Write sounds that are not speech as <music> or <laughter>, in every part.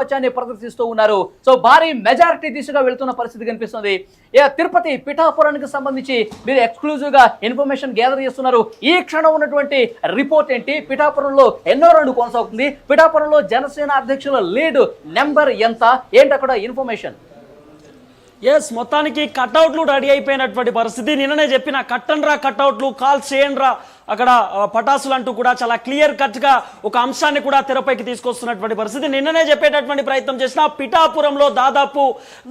ఆధిపత్యాన్ని ప్రదర్శిస్తూ ఉన్నారు. సో భారీ మెజారిటీ దిశగా వెళ్తున్న పరిస్థితి కనిపిస్తుంది. తిరుపతి పిఠాపురానికి సంబంధించి మీరు ఎక్స్క్లూజివ్గా ఇన్ఫర్మేషన్ గ్యాదర్ చేస్తున్నారు. ఈ క్షణం ఉన్నటువంటి రిపోర్ట్ ఏంటి? పిఠాపురంలో ఎన్నో రెండు కొనసాగుతుంది. పిఠాపురంలో జనసేన అధ్యక్షుల లీడ్ నెంబర్ ఎంత? ఏంటి అక్కడ ఇన్ఫర్మేషన్ ఎస్ మొత్తానికి కట్అవుట్లు రెడీ అయిపోయినటువంటి పరిస్థితి. నిన్ననే చెప్పిన కట్టండ్రా కట్అవుట్లు కాల్ చేయండ్రా. అక్కడ పటాసులు అంటూ కూడా చాలా క్లియర్ కట్గా ఒక అంశాన్ని కూడా తెరపైకి తీసుకొస్తున్నటువంటి పరిస్థితి. నిన్ననే చెప్పేటటువంటి ప్రయత్నం చేసిన పిఠాపురంలో దాదాపు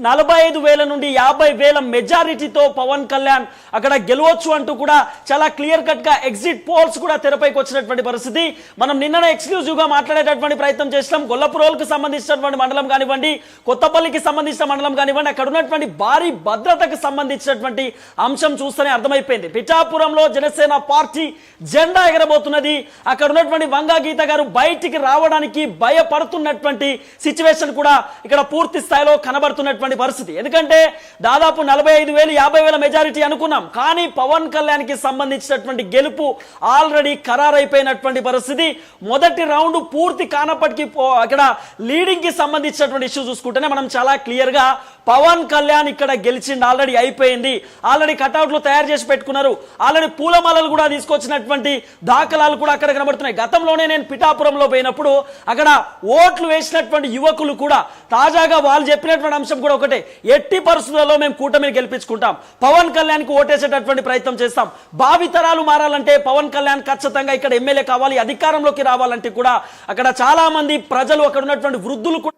నలభై ఐదు వేల నుండి యాభై వేల మెజారిటీతో పవన్ కళ్యాణ్ అక్కడ గెలవచ్చు అంటూ కూడా చాలా క్లియర్ కట్గా ఎగ్జిట్ పోల్స్ కూడా తెరపైకి వచ్చినటువంటి పరిస్థితి. మనం నిన్ననే ఎక్స్క్లూజివ్గా మాట్లాడేటటువంటి ప్రయత్నం చేసినాం. గొల్లపురోలకు సంబంధించినటువంటి మండలం కానివ్వండి కొత్తపల్లికి సంబంధించిన మండలం కానివ్వండి అక్కడ ఉన్నటువంటి భారీ భద్రతకు సంబంధించినటువంటి అంశం చూస్తేనే అర్థమైపోయింది. పిఠాపురంలో జనసేన పార్టీ జెండా ఎగరబోతున్నది. అక్కడ ఉన్నటువంటి వంగా గీత గారు బయటికి రావడానికి భయపడుతున్నటువంటి సిచ్యువేషన్ కూడా ఇక్కడ పూర్తి స్థాయిలో కనబడుతున్నటువంటి పరిస్థితి. ఎందుకంటే దాదాపు నలభై ఐదు వేలు యాభై వేల మెజారిటీ అనుకున్నాం. కానీ పవన్ కళ్యాణ్కి సంబంధించినటువంటి గెలుపు ఆల్రెడీ ఖరారైపోయినటువంటి పరిస్థితి. మొదటి రౌండ్ పూర్తి కానప్పటికీ పో- అక్కడ లీడింగ్కి సంబంధించినటువంటి ఇష్యూ చూసుకుంటేనే మనం చాలా క్లియర్గా పవన్ కళ్యాణ్ ఇక్కడ గెలిచింది ఆల్రెడీ అయిపోయింది. ఆల్రెడీ కట్అవుట్లు తయారు చేసి పెట్టుకున్నారు. ఆల్రెడీ పూలమాలలు కూడా తీసుకొచ్చిన చేసినటువంటి దాఖలాలు కూడా అక్కడ కనబడుతున్నాయి. గతంలోనే నేను పిఠాపురంలో పోయినప్పుడు అక్కడ ఓట్లు వేసినటువంటి యువకులు కూడా తాజాగా వాళ్ళు చెప్పినటువంటి అంశం కూడా ఒకటే. ఎట్టి పరిస్థితులలో మేము కూటమిని గెలిపించుకుంటాం. పవన్ కళ్యాణ్కు ఓటేసేటటువంటి ప్రయత్నం చేస్తాం. భావితరాలు మారాలంటే పవన్ కళ్యాణ్ ఖచ్చితంగా ఇక్కడ ఎమ్మెల్యే కావాలి అధికారంలోకి రావాలంటే కూడా అక్కడ చాలామంది ప్రజలు అక్కడ ఉన్నటువంటి వృద్ధులు కూడా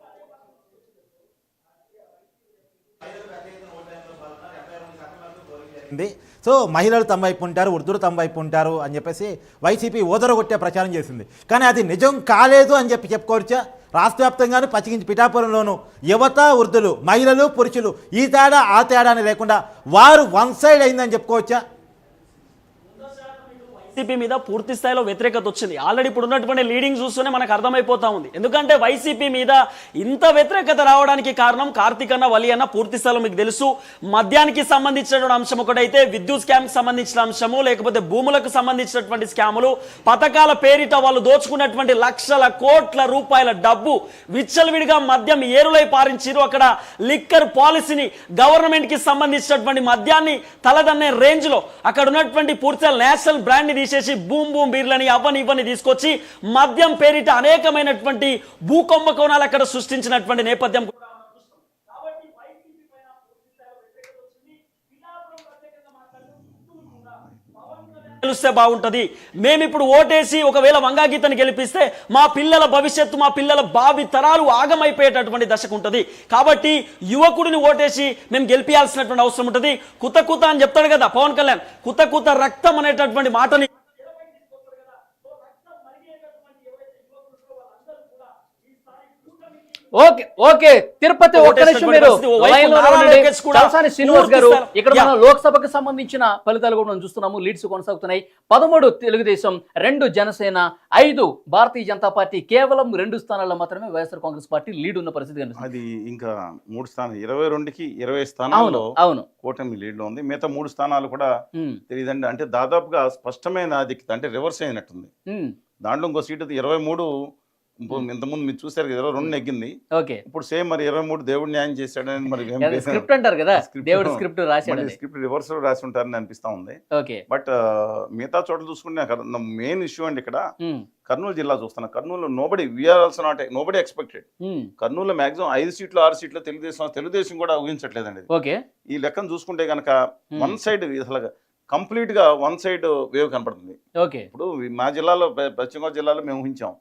ఉంది సో మహిళలు తమ వైపు ఉంటారు వృద్ధులు తమ వైపు ఉంటారు అని చెప్పేసి వైసీపీ ఓదరగొట్టే ప్రచారం చేసింది. కానీ అది నిజం కాలేదు అని చెప్పి చెప్పుకోవచ్చా? రాష్ట్ర వ్యాప్తంగాను పచ్చిగించి పిఠాపురంలోను యువత వృద్ధులు మహిళలు పురుషులు ఈ తేడా ఆ తేడా అని లేకుండా వారు వన్ సైడ్ అయిందని చెప్పుకోవచ్చా? వైసీపీ మీద పూర్తి స్థాయిలో వ్యతిరేకత వచ్చింది. ఆల్రెడీ ఇప్పుడు ఉన్నటువంటి లీడింగ్ చూస్తూనే మనకు అర్థమైపోతా ఉంది. ఎందుకంటే వైసీపీ మీద ఇంత వ్యతిరేకత రావడానికి కారణం కార్తీక్ అన్న వలి అన్న పూర్తి స్థాయిలో మీకు తెలుసు. మద్యానికి సంబంధించినటువంటి అంశం ఒకటైతే విద్యుత్ స్కామ్ సంబంధించిన అంశము లేకపోతే భూములకు సంబంధించినటువంటి స్కాములు పథకాల పేరిట వాళ్ళు దోచుకున్నటువంటి లక్షల కోట్ల రూపాయల డబ్బు విచ్చలవిడిగా మద్యం ఏరులై పారించారు అక్కడ లిక్కర్ పాలసీని గవర్నమెంట్కి సంబంధించినటువంటి మద్యాన్ని తలదన్నే రేంజ్లో అక్కడ ఉన్నటువంటి పూర్తిగా నేషనల్ బ్రాండ్ని తీసేసి బూమ్ బూమ్ బీర్లని అవని ఇవని తీసుకొచ్చి మద్యం పేరిట అనేకమైనటువంటి భూకుంభకోణాలు అక్కడ సృష్టించినటువంటి నేపథ్యం కూడా మనం చూస్తాం. కాబట్టి వైసీపీ పైన పూర్తి స్థాయిలో వ్యతిరేకత వచ్చింది. పిఠాపురం ప్రత్యేకంగా మాట్లాడుతూ గుర్తులు కూడా పవన్ కళ్యాణ్ గెలుస్తే బాగుంటది. మేము ఇప్పుడు ఓటేసి ఒకవేళ వంగాగీతను గెలిపిస్తే మా పిల్లల భవిష్యత్తు మా పిల్లల భావి తరాలు ఆగమైపోయేటటువంటి దశకు ఉంటుంది కాబట్టి యువకుడిని ఓటేసి మేము గెలిపించాల్సినటువంటి అవసరం ఉంటుంది. కుత కుత అని చెప్తాడు కదా పవన్ కళ్యాణ్. కుత కుత రక్తం అనేటటువంటి మాటని ఓకే ఓకే. తిరుపతి ఒక్క నిమిషం మీరు లో తలసాని శ్రీనివాస్ గారు ఇక్కడ. మనం లోక్సభకు సంబంధించిన ఫలితాలు కూడా మనం చూస్తున్నాము. లీడ్స్ కొనసాగుతున్నాయి. పదమూడు తెలుగుదేశం రెండు జనసేన ఐదు భారతీయ జనతా పార్టీ కేవలం రెండు స్థానాల్లో మాత్రమే వైఎస్ఆర్ కాంగ్రెస్ పార్టీ లీడ్ ఉన్న పరిస్థితి కనిపిస్తుంది. అది ఇంకా మూడు స్థానాలు ఇరవై రెండుకి ఇరవై స్థానాల్లో అవును కూటమి లీడ్లో ఉంది. మిగతా మూడు స్థానాలు కూడా తెలియదండి. అంటే దాదాపుగా స్పష్టమైన ఆధిక్యత అంటే రివర్స్ అయినట్టుంది. దాంట్లో ఇంకో సీటు ఇరవై మూడు ఇంతకుముందు మీరు చూసారు కదా ఇరవై రెండు నెగ్గింది. ఓకే. ఇప్పుడు సేమ్ మరి ఇరవై మూడు దేవుడు న్యాయం చేశాడని మరి. స్క్రిప్ట్ అంటారు కదా. దేవుడు <laughs> స్క్రిప్ట్ రాశాడని. స్క్రిప్ట్ రివర్స్లో రాసి ఉంటారని అనిపిస్తా ఉంది. ఓకే. బట్ మిగతా చోట్ల చూసుకుంటే మెయిన్ ఇష్యూ అండి ఇక్కడ. కర్నూలు జిల్లా చూస్తున్నా. Kurnool nobody we are also not nobody expected um, Kurnool maximum ఐదు సీట్లు ఆరు సీట్లు తెలుగుదేశం తెలుగుదేశం కూడా ఊహించట్లేదండి. ఓకే. ఈ లెక్కను చూసుకుంటే కనుక. వన్ సైడ్ అసలు కంప్లీట్గా వన్ సైడ్ వేవ్ కనపడుతుంది. ఓకే. ఇప్పుడు మా జిల్లాలో పశ్చిమ గోదావరి జిల్లాలో మేము ఊహించాం.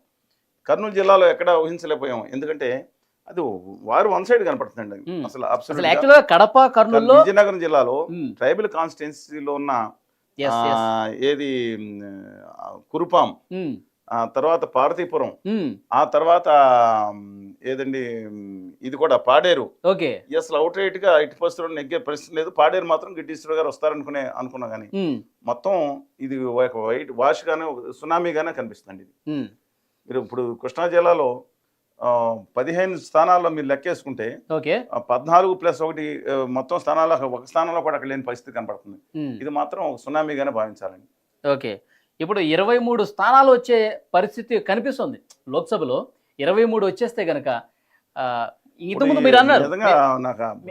కర్నూలు జిల్లాలో ఎక్కడ ఊహించలేకపోయాం. ఎందుకంటే అది వారు వన్ సైడ్ కనపడుతుందండి. Hmm. అసలు గా కడప కర్నూలులో విజయనగరం జిల్లాలో ట్రైబల్ కాన్స్టిట్యున్సీలో ఉన్న. ఏది కురుపాం. తర్వాత పార్వతీపురం. ఆ తర్వాత ఏదండి ఇది కూడా పాడేరు. ఓకే. అసలు అవుట్ రైట్గా ఇటు పరిస్థితుల్లో నెగ్గే పరిస్థితి లేదు. పాడేరు మాత్రం గిడ్డీశ్వర గారు వస్తారనుకునే అనుకున్నా కానీ ఉమ్, మొత్తం ఇది ఒక వైట్ వాష్ గానే సునామీ గానే కనిపిస్తుంది ఇది. మీరు ఇప్పుడు కృష్ణా జిల్లాలో పదిహేను స్థానాల్లో మీరు లెక్కేసుకుంటే పద్నాలుగు ప్లస్ ఒకటి మొత్తం స్థానాల్లో ఒక స్థానంలో కూడా అక్కడ లేని పరిస్థితి కనపడుతుంది. ఇది మాత్రం ఒక సునామీగానే భావించాలండి. ఓకే. ఇప్పుడు ఇరవై మూడు స్థానాలు వచ్చే పరిస్థితి కనిపిస్తుంది లోక్సభలో. ఇరవై మూడు వచ్చేస్తే కనుక ఇంతకుముందు మీరు అన్నారు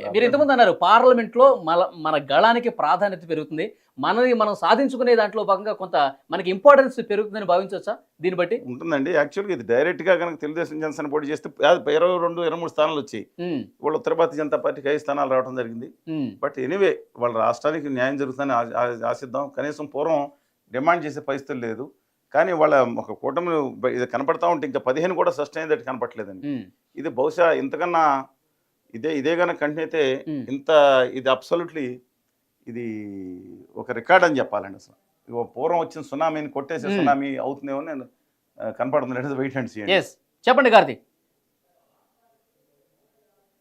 మీరు ఇంతకుముందు అన్నారు పార్లమెంట్లో మన మన గళానికి ప్రాధాన్యత పెరుగుతుంది మనది మనం సాధించుకునే దాంట్లో భాగంగా కొంత మనకి ఇంపార్టెన్స్ పెరుగుతుందని భావించవచ్చా? దీన్ని బట్టి? ఉంటుందండి. యాక్చువల్గా ఇది డైరెక్ట్గా కనుక తెలుగుదేశం జనసేన పోటీ చేస్తే ఇరవై రెండు ఇరవై మూడు స్థానాలు వచ్చాయి. ఉమ్, వాళ్ళు ఉత్తర భారతీయ జనతా పార్టీకి ఐదు స్థానాలు రావడం జరిగింది. బట్ ఎనీవే వాళ్ళ రాష్ట్రానికి న్యాయం జరుగుతుందని ఆశిద్దాం. కనీసం పూర్వం డిమాండ్ చేసే పరిస్థితులు లేదు. కానీ వాళ్ళ ఒక కూటమి ఇది కనపడతా ఉంటే ఇంకా పదిహేను కూడా సస్టైన్ కనపట్లేదండి ఉమ్, ఇది బహుశా ఇంతకన్నా ఇదే ఇదే కనుక కంటిన్యూ అయితే. ఇంత ఇది అబ్సల్యూట్లీ ఇది ఒక రికార్డ్ అని చెప్పాలండి అసలు. పూర్వం వచ్చిన సునామీని కొట్టేసే. సునామీ అవుతుందేమో నేను కనపడుతుంది వెయిట్ అండ్. సీ చెప్పండి కార్తీక్.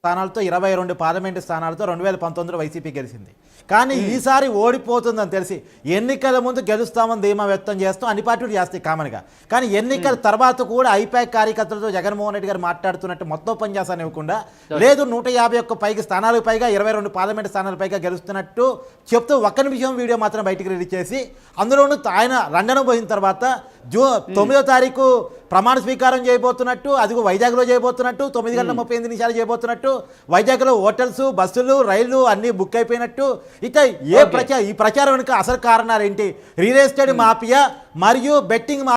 స్థానాలతో ఇరవై రెండు పార్లమెంటు స్థానాలతో రెండు వేల పంతొమ్మిదిలో వైసీపీ గెలిచింది. కానీ ఈసారి ఓడిపోతుందని తెలిసి ఎన్నికల ముందు గెలుస్తామని ధీమా వ్యక్తం చేస్తూ అన్ని పార్టీలు చేస్తాయి కామన్గా. కానీ ఎన్నికల తర్వాత కూడా ఐపాక్ కార్యకర్తలతో జగన్మోహన్ రెడ్డి గారు మాట్లాడుతున్నట్టు మొత్తం పనిచేస్తాను ఇవ్వకుండా లేదు నూట యాభై ఒక్క పైకి స్థానాలకు పైగా ఇరవై రెండు పార్లమెంటు స్థానాల పైగా గెలుస్తున్నట్టు చెప్తూ ఒక్క నిమిషం వీడియో మాత్రం బయటికి రిలీజ్ చేసి అందులోనూ ఆయన లండన్ పోయిన తర్వాత జూ తొమ్మిదో తారీఖు ప్రమాణ స్వీకారం చేయబోతున్నట్టు అదిగో వైజాగ్లో చేయబోతున్నట్టు తొమ్మిది గంటల ముప్పై ఎనిమిది నిమిషాలు చేయబోతున్నట్టు వైజాగ్లో హోటల్స్ బస్సులు రైళ్ళు అన్నీ బుక్ అయిపోయినట్టు. ఇక ఏ ప్రచార ఈ ప్రచారం వెనుక అసలు కారణాలు ఏంటి? రియల్ ఎస్టేట్ మాఫియా మరియు బెట్టింగ్